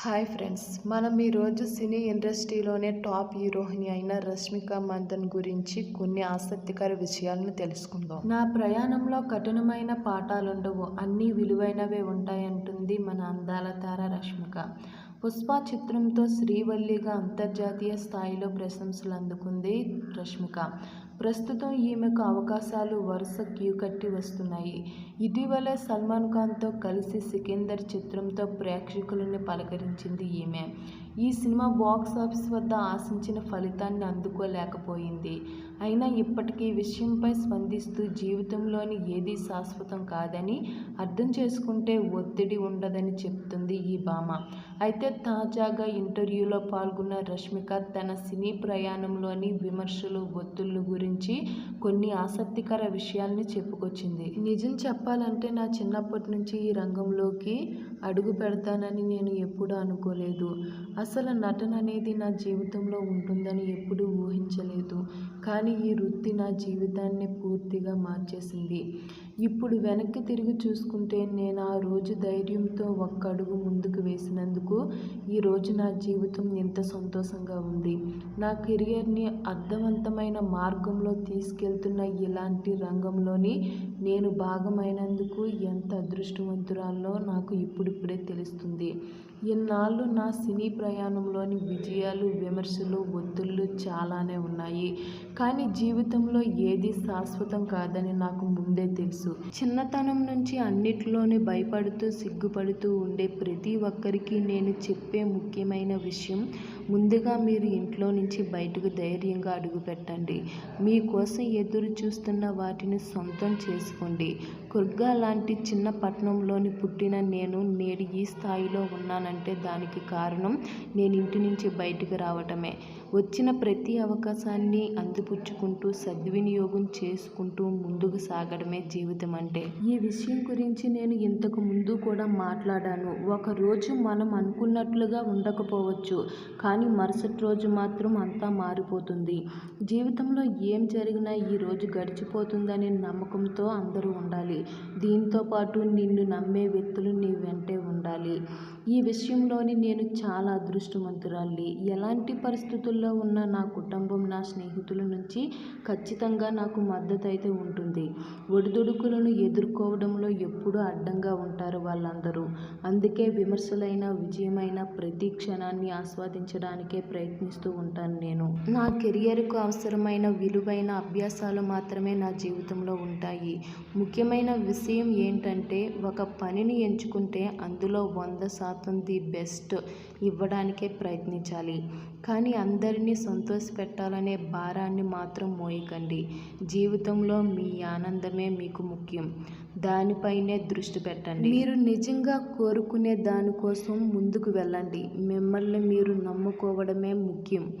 Hi friends మనం ఈరోజు సినీ ఇండస్ట్రీలోనే top heroine అయిన రష్మిక మందన్ గురించి కొన్ని ఆసక్తికర విషయాలను తెలుసుకుందాం. నా ప్రయాణంలో కఠినమైన పాఠాలుండవు అన్నీ విలువైనవే ఉంటాయంటుంది మన అందాల తార రష్మిక. పుష్ప చిత్రంతో శ్రీవల్లిగా అంతర్జాతీయ స్థాయిలో ప్రశంసలు అందుకుంది రష్మిక. ప్రస్తుతం ఈమెకు అవకాశాలు వరుస క్యూ కట్టి వస్తున్నాయి. ఇటీవలే సల్మాన్ ఖాన్తో కలిసి సికిందర్ చిత్రంతో ప్రేక్షకులను పలకరించింది ఈమె. ఈ సినిమా బాక్స్ ఆఫీస్ వద్ద ఆశించిన ఫలితాన్ని అందుకోలేకపోయింది. అయినా ఇప్పటికీ విషయంపై స్పందిస్తూ జీవితంలోని ఏది శాశ్వతం కాదని అర్థం చేసుకుంటే ఒత్తిడి ఉండదని చెప్తుంది ఈ భామ. అయితే తాజాగా ఇంటర్వ్యూలో పాల్గొన్న రష్మిక తన సినీ ప్రయాణంలోని విమర్శలు ఒత్తుళ్ళు గురించి కొన్ని ఆసక్తికర విషయాల్ని చెప్పుకొచ్చింది. నిజం చెప్పాలంటే నా చిన్నప్పటి నుంచి ఈ రంగంలోకి అడుగు పెడతానని నేను ఎప్పుడూ అనుకోలేదు. అసలు నటన అనేది నా జీవితంలో ఉంటుందని ఎప్పుడూ ఊహించలేదు. కానీ ఈ వృత్తి నా జీవితాన్ని పూర్తిగా మార్చేసింది. ఇప్పుడు వెనక్కి తిరిగి చూసుకుంటే నేను ఆ రోజు ధైర్యంతో ఒక్క అడుగు ముందుకు వేసినందుకు ఈరోజు నా జీవితం ఎంత సంతోషంగా ఉంది. నా కెరియర్ని అర్థవంతమైన మార్గంలో తీసుకెళ్తున్న ఇలాంటి రంగంలోని నేను భాగమైనందుకు ఎంత అదృష్టవంతురాల్లో నాకు ఇప్పుడిప్పుడే తెలుస్తుంది. ఇన్నాళ్ళు నా సినీ ప్రయాణంలోని విజయాలు విమర్శలు ఒత్తుళ్ళు చాలానే ఉన్నాయి. కానీ జీవితంలో ఏది శాశ్వతం కాదని నాకు ముందే తెలుసు. చిన్నతనం నుంచి అన్నిట్లోనే భయపడుతూ సిగ్గుపడుతూ ఉండే ప్రతి ఒక్కరికి నేను నేను చెప్పే ముఖ్యమైన విషయం ముందుగా మీరు ఇంట్లో నుంచి బయటకు ధైర్యంగా అడుగుపెట్టండి. మీకోసం ఎదురు చూస్తున్న వాటిని సొంతం చేసుకోండి. కుర్గా లాంటి చిన్న పట్టణంలోని పుట్టిన నేను నేడు ఈ స్థాయిలో ఉన్నానంటే దానికి కారణం నేను ఇంటి నుంచి బయటకు రావటమే. వచ్చిన ప్రతి అవకాశాన్ని అందిపుచ్చుకుంటూ సద్వినియోగం చేసుకుంటూ ముందుకు సాగడమే జీవితం అంటే. ఈ విషయం గురించి నేను ఇంతకు ముందు కూడా మాట్లాడాను. ఒకరోజు మనం అనుకున్నట్లుగా ఉండకపోవచ్చు కానీ మరుసటి రోజు మాత్రం అంతా మారిపోతుంది. జీవితంలో ఏం జరిగినా ఈ రోజు గడిచిపోతుందనే నమ్మకంతో అందరూ ఉండాలి. దీంతో పాటు నిన్ను నమ్మే వ్యక్తులు నీ వెంటే ఉండాలి. ఈ విషయంలోని నేను చాలా అదృష్టవంతురాలి ఎలాంటి పరిస్థితుల్లో ఉన్న నా కుటుంబం నా స్నేహితుల నుంచి ఖచ్చితంగా నాకు మద్దతు అయితే ఉంటుంది. ఒడిదుడుకులను ఎదుర్కోవడంలో ఎప్పుడూ అడ్డంగా ఉంటారు వాళ్ళందరూ. అందుకే విమర్శలైన విజయమైన ప్రతి క్షణాన్ని ఆస్వాదించడానికే ప్రయత్నిస్తూ ఉంటాను నేను. నా కెరియర్కు అవసరమైన విలువైన అభ్యాసాలు మాత్రమే నా జీవితంలో ఉంటాయి. ముఖ్యమైన విషయం ఏంటంటే ఒక పనిని ఎంచుకుంటే అందులో వంద శాతం ది బెస్ట్ ఇవ్వడానికే ప్రయత్నించాలి. కానీ అందరినీ సంతోషపెట్టాలనే భారాన్ని మాత్రం మోయకండి. జీవితంలో మీ ఆనందమే మీకు ముఖ్యం. దానిపైనే దృష్టి పెట్టండి. మీరు నిజంగా కోరుకునే దానికోసం ముందుకు వెళ్ళండి. మిమ్మల్ని మీరు నమ్ముకోవడమే ముఖ్యం.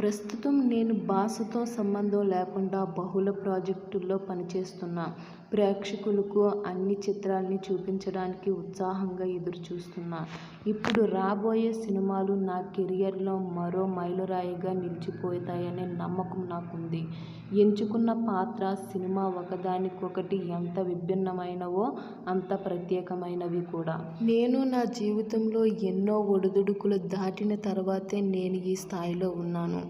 ప్రస్తుతం నేను భాషతో సంబంధం లేకుండా బహుళ ప్రాజెక్టుల్లో పనిచేస్తున్నా. ప్రేక్షకులకు అన్ని చిత్రాల్ని చూపించడానికి ఉత్సాహంగా ఎదురు చూస్తున్నా ఇప్పుడు రాబోయే సినిమాలు నా కెరియర్లో మరో మైలురాయిగా నిలిచిపోతాయనే నమ్మకం నాకుంది. ఎంచుకున్న పాత్ర సినిమా ఒకదానికొకటి ఎంత విభిన్నమైనవో అంత ప్రత్యేకమైనవి కూడా. నేను నా జీవితంలో ఎన్నో ఒడిదుడుకులు దాటిన తర్వాతే నేను ఈ స్థాయిలో ఉన్నాను.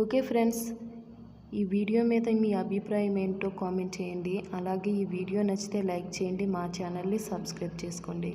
ఓకే ఫ్రెండ్స్ ఈ వీడియో మీద మీ అభిప్రాయం ఏంటో కామెంట్ చేయండి. అలాగే ఈ వీడియో నచ్చితే లైక్ చేయండి. మా ఛానల్ని సబ్స్క్రైబ్ చేసుకోండి.